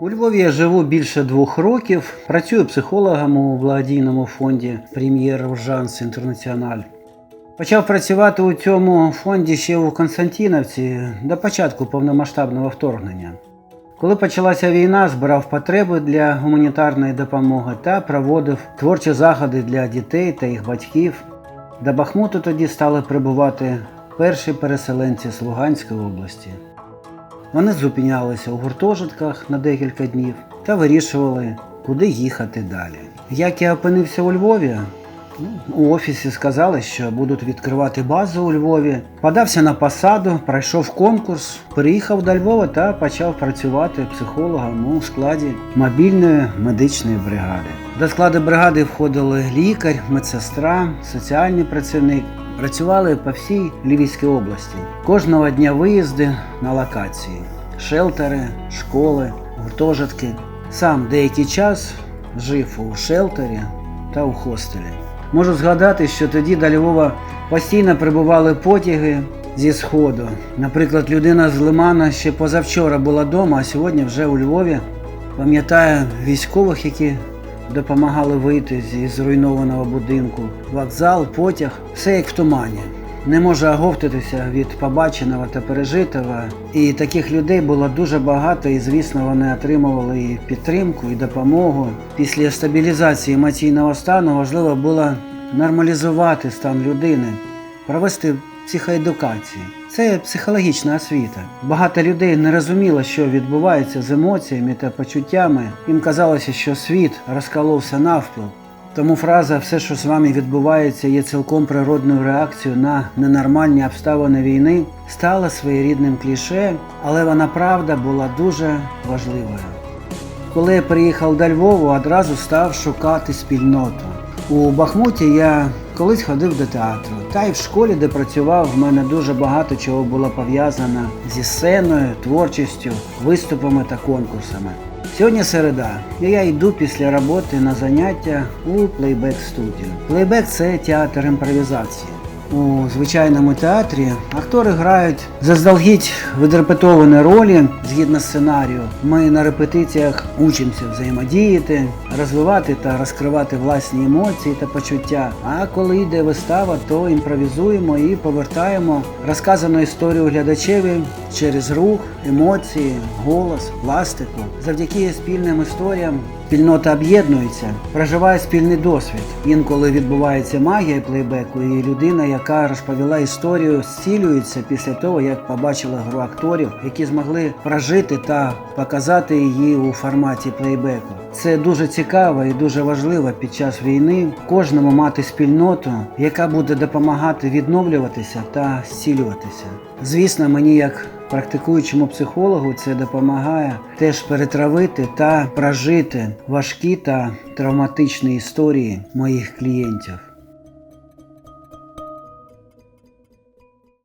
У Львові я живу більше двох років. Працюю психологом у благодійному фонді Прем'єр Уржанс Інтернаціональ. Почав працювати у цьому фонді ще у Константинівці до початку повномасштабного вторгнення. Коли почалася війна, збирав потреби для гуманітарної допомоги та проводив творчі заходи для дітей та їх батьків. До Бахмуту тоді стали прибувати перші переселенці з Луганської області. Вони зупинялися у гуртожитках на декілька днів та вирішували, куди їхати далі. Як я опинився у Львові, ну, у офісі сказали, що будуть відкривати базу у Львові. Подався на посаду, пройшов конкурс, переїхав до Львова та почав працювати психологом у складі мобільної медичної бригади. До складу бригади входили лікар, медсестра, соціальний працівник. Працювали по всій Львівській області. Кожного дня виїзди на локації, шелтери, школи, гуртожитки. Сам деякий час жив у шелтері та у хостелі. Можу згадати, що тоді до Львова постійно прибували потяги зі сходу. Наприклад, людина з Лимана ще позавчора була вдома, а сьогодні вже у Львові. Пам'ятаю військових, які допомагали вийти зі зруйнованого будинку. Вокзал, потяг, все як в тумані. Не можу оговтатися від побаченого та пережитого. І таких людей було дуже багато, і звісно, вони отримували і підтримку, і допомогу. Після стабілізації емоційного стану важливо було нормалізувати стан людини, провести психоедукацію. Це психологічна освіта. Багато людей не розуміло, що відбувається з емоціями та почуттями. Їм казалося, що світ розколовся навпіл. Тому фраза все, що з вами відбувається, є цілком природною реакцією на ненормальні обставини війни, стала своєрідним кліше, але вона правда була дуже важливою. Коли я приїхав до Львова, одразу став шукати спільноту. У Бахмуті я колись ходив до театру, та й в школі, де працював, в мене дуже багато чого було пов'язано зі сценою, творчістю, виступами та конкурсами. Сьогодні середа, і я йду після роботи на заняття у плейбек студію. Плейбек це театр імпровізації. У звичайному театрі актори грають заздалегідь відрепетовані ролі згідно сценарію. Ми на репетиціях учимося взаємодіяти, розвивати та розкривати власні емоції та почуття. А коли йде вистава, то імпровізуємо і повертаємо розказану історію глядачеві через рух, емоції, голос, пластику. Завдяки спільним історіям спільнота об'єднується, проживає спільний досвід. Інколи відбувається магія плейбеку, і людина, яка розповіла історію, зцілюється після того, як побачила гру акторів, які змогли прожити та показати її у форматі плейбеку. Це дуже цікаво і дуже важливо під час війни кожному мати спільноту, яка буде допомагати відновлюватися та зцілюватися. Звісно, мені як практикуючому психологу це допомагає теж перетравити та прожити важкі та травматичні історії моїх клієнтів.